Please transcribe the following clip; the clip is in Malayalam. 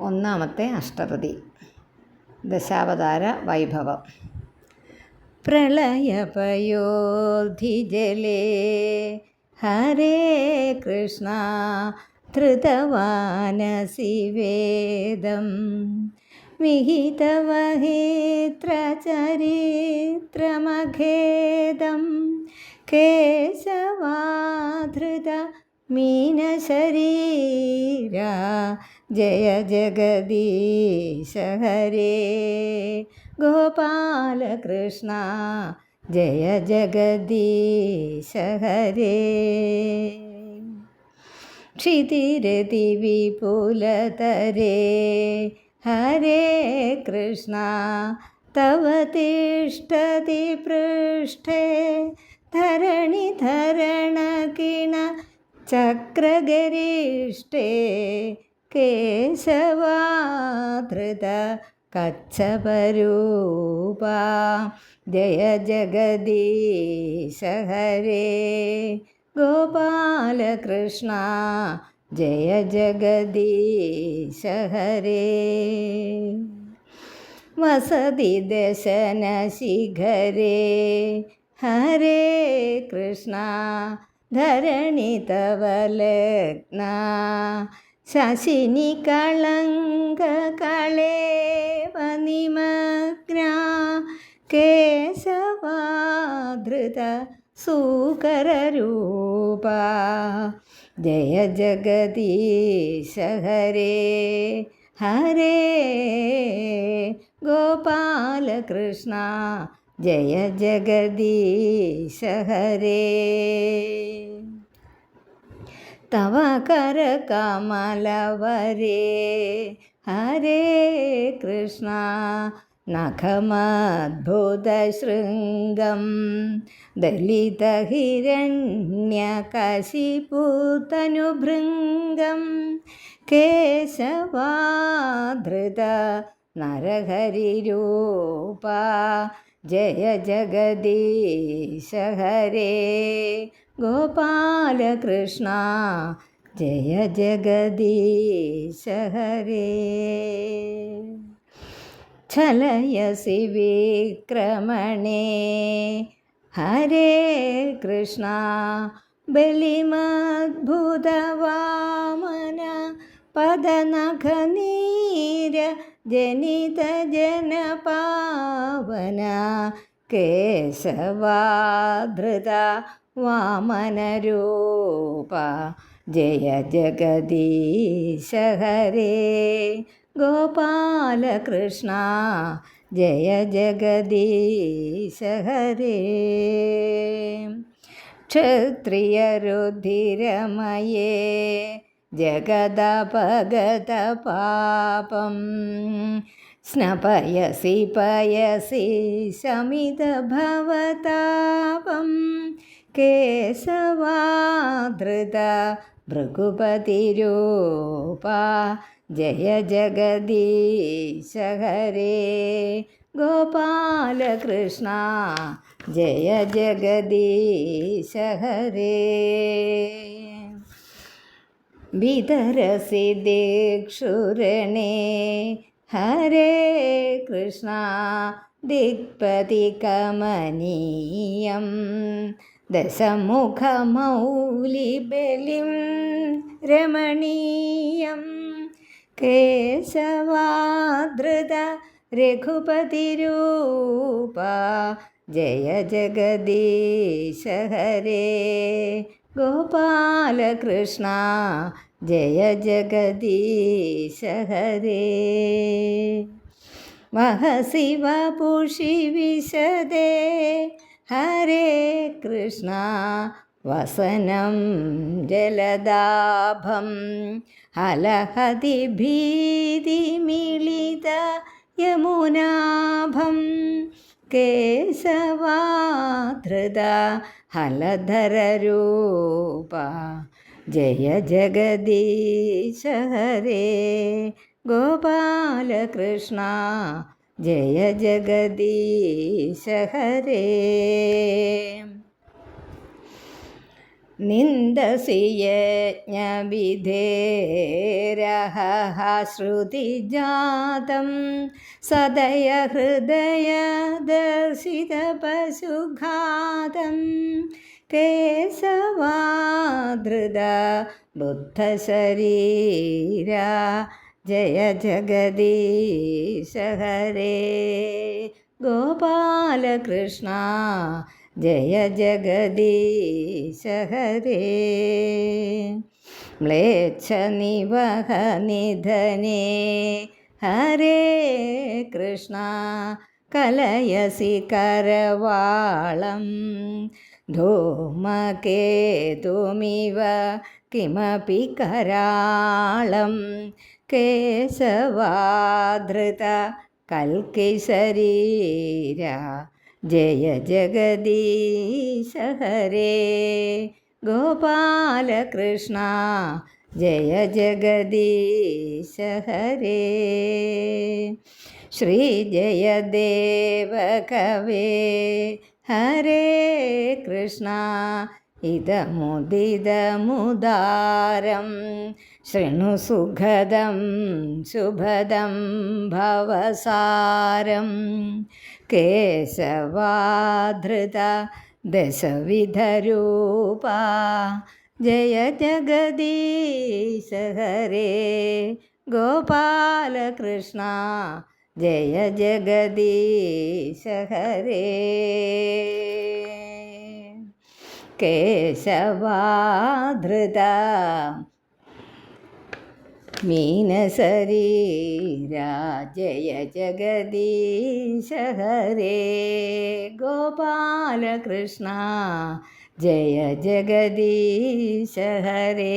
ഒന്നാമത്തെ അഷ്ടപതി. ദശാവതാര വൈഭവം. പ്രളയപയോധിജലേ ഹരേ കൃഷ്ണ ധൃതവാനസി വേദം. വിഹിതവഹേത്രചരിത്രമഖേദം കേശവാധൃത മീനശരീര ജയ ജഗദീശ ഹരേ ഗോപാലകൃഷ്ണ ജയ ജഗദീശ ഹരേ ക്ഷിതിരതി വിപുലതരേ ഹരേ കൃഷ്ണ തവ തിഷ്ടതി പൃഷ്ഠേ. ധരണിധരണകിണ ചക്രഗരിഷ്ഠേ. കേശവാധൃത കച്ഛപരൂപ ജയ ജഗദീശ ഹരേ ഗോപാലകൃഷ്ണ ജയ ജഗദീശ ഹരേ വസതി ദശന ശിഖരേ. ഹരേ കൃഷ്ണ ലഗ്ന ശശിനി കളങ്ക കളേവ നിമഗ്ന കേശവാധൃത സൂകരരൂപ ജയ ജഗദീശ ഹരേ ഹരേ ഗോപാലകൃഷ്ണ. ജയ ജഗദീശ ഹരേ. തവ കരകമലവരേ ഹരേ കൃഷ്ണ. നഖമദ്ഭുതശൃംഗം ദലിതഹിരണ്യകശിപൂതനുഭൃംഗം കേശവാധൃത നരഹരിരൂപ. ജയ ജഗദീശ ഹരേ. ഗോപാലകൃഷ്ണ ജയ ജഗദീശ ഹരേ. ചലയസി വിക്രമണേ ഹരേ കൃഷ്ണ. ബലിമദ്ഭുതവാമന പദനഖനീര ജനിത ജനപാവന കേശവാധൃത വാമനരൂപ. ജയ ജഗദീശ ഹരേ ഗോപാലകൃഷ്ണ ജയ ജഗദീശ ഹരേ ക്ഷത്രിയരുധിരമയേ ജഗദപഗത പാപം. സ്നപയസി പയസി ശമിതഭവതാപം. കേശവാധൃത ഭൃഗുപതിരൂപ. ജയ ജഗദീശ ഹരേ ഗോപാലകൃഷ്ണ ജയ ജഗദീശ ഹരേ വിതരസി ദിക്ഷുരണേ ഹരേ കൃഷ്ണ ദിക്പതി കമനീയം ദശമുഖമൗലിബലിം രമണീയം കേശവാദൃത രഘുപതിരൂപ ജയ ജഗദീശ ഹരേ ഗോപാലകൃഷ്ണ ജയ ജഗദീശ ഹരേ വഹസി വപുഷി വിശദേ. ഹരേ കൃഷ്ണ വസനം ജലദാഭം ഹലഹതി ഭീതിമിളിത യമുനാഭം കേശവാധൃത ഹലധരൂപ ജയ ജഗദീശ ഹരേ ഗോപാലകൃഷ്ണ ജയ ജഗദീശ ഹരേ നിന്ദസി യജ്ഞവിധേരഹ ശ്രുതിജാതം സദയ ഹൃദയ ദർശിത പശുഘാതം കേശവാധൃത ബുദ്ധശരീര ജയ ജഗദീശ ഹരേ ഗോപാലകൃഷ്ണ ജയ ജഗദീശ ഹരേ മ്ലേച്ഛ നിവഹ നിധനേ ഹരേ കൃഷ്ണ കലയസി കരവാളം. ധൂമകേതുമിവ കിമപി കരാളം കേശവാധൃത കൽക്കിശരീര ജയ ജഗദീശ ഹരേ ഗോപാലകൃഷ്ണ ജയ ജഗദീശ ഹരേ ശ്രീജയദേവ കവേ ഹരേ കൃഷ്ണ. ഇതമുദിതമുദാരം. ശൃണു സുഖദം ശുഭദം ഭവസാരം. കേശവാധൃത ദശവിധരൂപ. ജയ ജഗദീശ ഹരേ. ഗോപാലകൃഷ്ണ. ജയ ജഗദീശ ഹരേ കേശവാധൃത മീനശരീരാ ജയ ജഗദീശ ഹരേ ഗോപാലകൃഷ്ണ ജയ ജഗദീശ ഹരേ